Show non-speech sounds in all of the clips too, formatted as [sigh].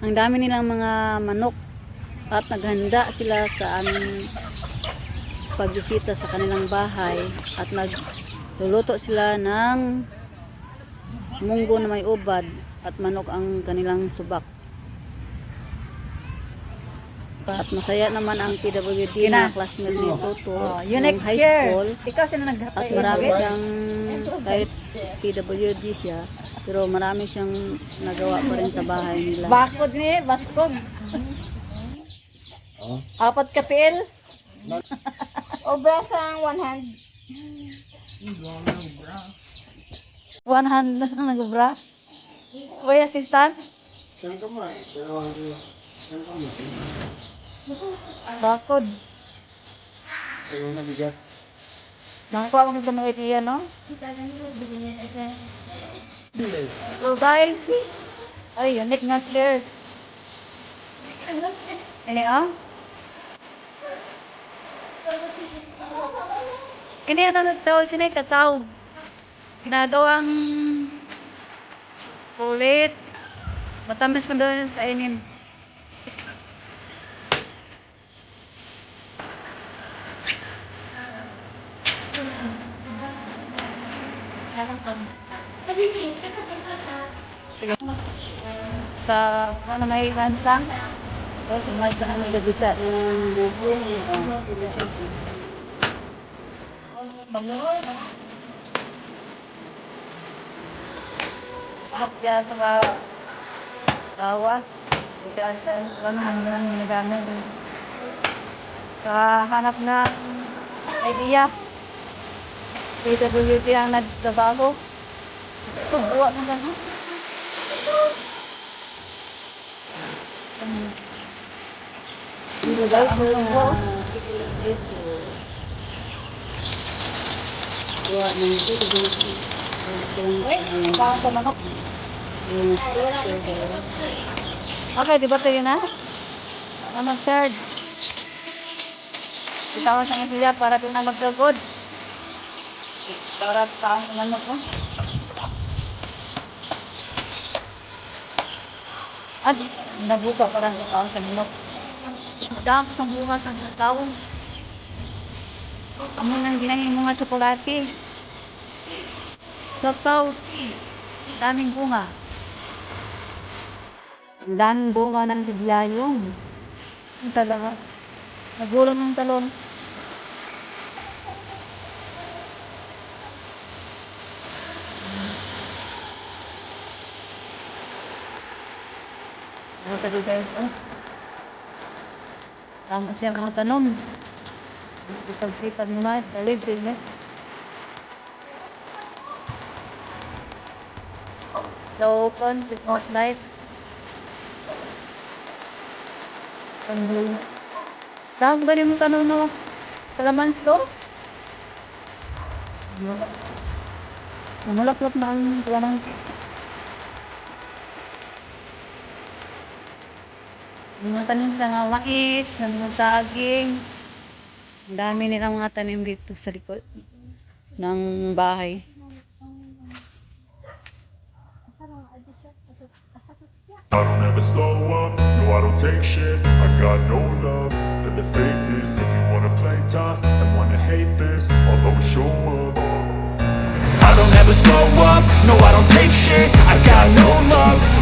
Ang dami nilang mga manok at naghanda sila sa aming pagbisita sa kanilang bahay at nagluluto sila ng munggo na may ubad at manok ang kanilang subak. At masaya naman ang PWD na classmate ni Toto Oh, unique high school. Ikaw sino naghapay? At marami siyang, kahit PWD siya, pero marami siyang nagawa pa rin sa bahay nila. Bakod ni, baskog. Apat ka til. [laughs] Obra sa one hand. One hand lang nag-bra. Uy, assistant. Bakod. Nangko ako nito ng idea, no? So guys, ay, unique nga clear. Ini ah? Kini ano nagtawag sila kakao. Ginagawang kulit. Matamis ko doon kainin. Sige. Sa ano may ransang? Tapos may sa ano gabita. Sarap yan sa mga gawas. Kaya sa ano hanggang nagagamit. Kahanap na idea. PWT ang nagtrabaho. Ito, buwa mo gano'n. Dito guys, sa dito. Kuha ng dito. Uy, bakit ka manok? Okay, di ba tayo na? Ano third? Itawa sa idea para din na magdagod. Taong manok ko. At nabuka para sa tao sa manok. Dahil sa bukas ang tao. Amo nang ginahin mga tsokolate. Tapaw. Daming bunga. Daming bunga ng biglayong. Ang talaga. Nagulang ng talon. Ka dito ito? Tama siya mga tanom. Ipagsipan mo na, talib eh. So, open, Christmas night. Pandul. Saan ba yung tanong no? Kalamans ko? Namulaklap na ang kalamans. Mga tanim sa nga mais, mga saging. Ang dami nilang mga tanim dito sa likod ng bahay. I don't ever slow up, no I don't take shit. I got no love for the fakeness. If you wanna play tough and wanna hate this I'll always show up. I don't ever slow up, no I don't take shit. I got no love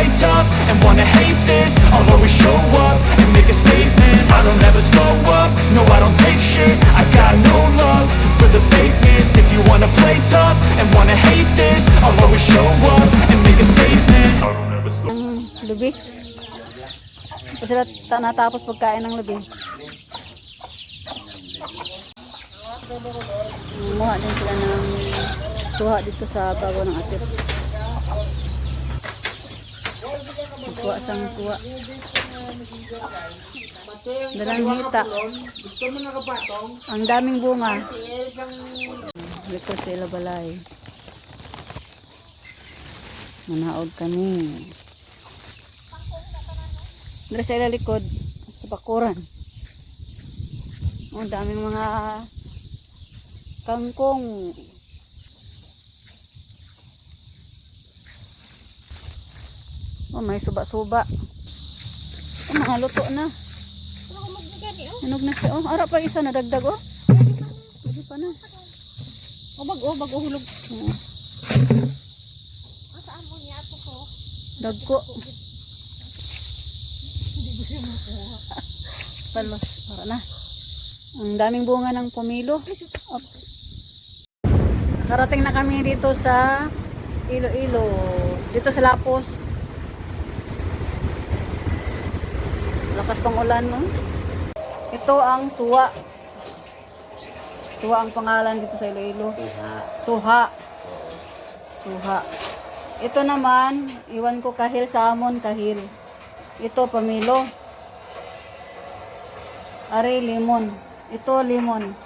play tough and wanna hate this I'll always show up and make a statement I don't ever slow up, no I don't take shit I got no love for the fakeness If you wanna play tough and wanna hate this I'll always show up and make a statement I don't ever slow Ang lubi. Natapos pagkain ng lubi. Din sila ng suha dito sa bago ng atip. Kuha sang suha. Dalang hita. Ang daming bunga. Dito sa ilabalay. Manaod kami. Dere sa ilalikod, sa bakuran. Ang daming mga kangkong. Oh, may suba-suba. Oh, mga luto na. Hinog na siya. Oh, ara pa isa na dagdag oh. Pwede pa na. O bag o bag o hulog. Oo. Dagko. [laughs] Palos. Para na. Ang daming bunga ng pumilo. Oops. Na kami dito sa Iloilo. Dito sa Lapos. Lakas pang ulan, no? Ito ang suwa. Suha ang pangalan dito sa Iloilo. Suha. Suha. Ito naman, iwan ko kahil salmon, kahil. Ito, pamilo. Are, lemon. Ito, lemon.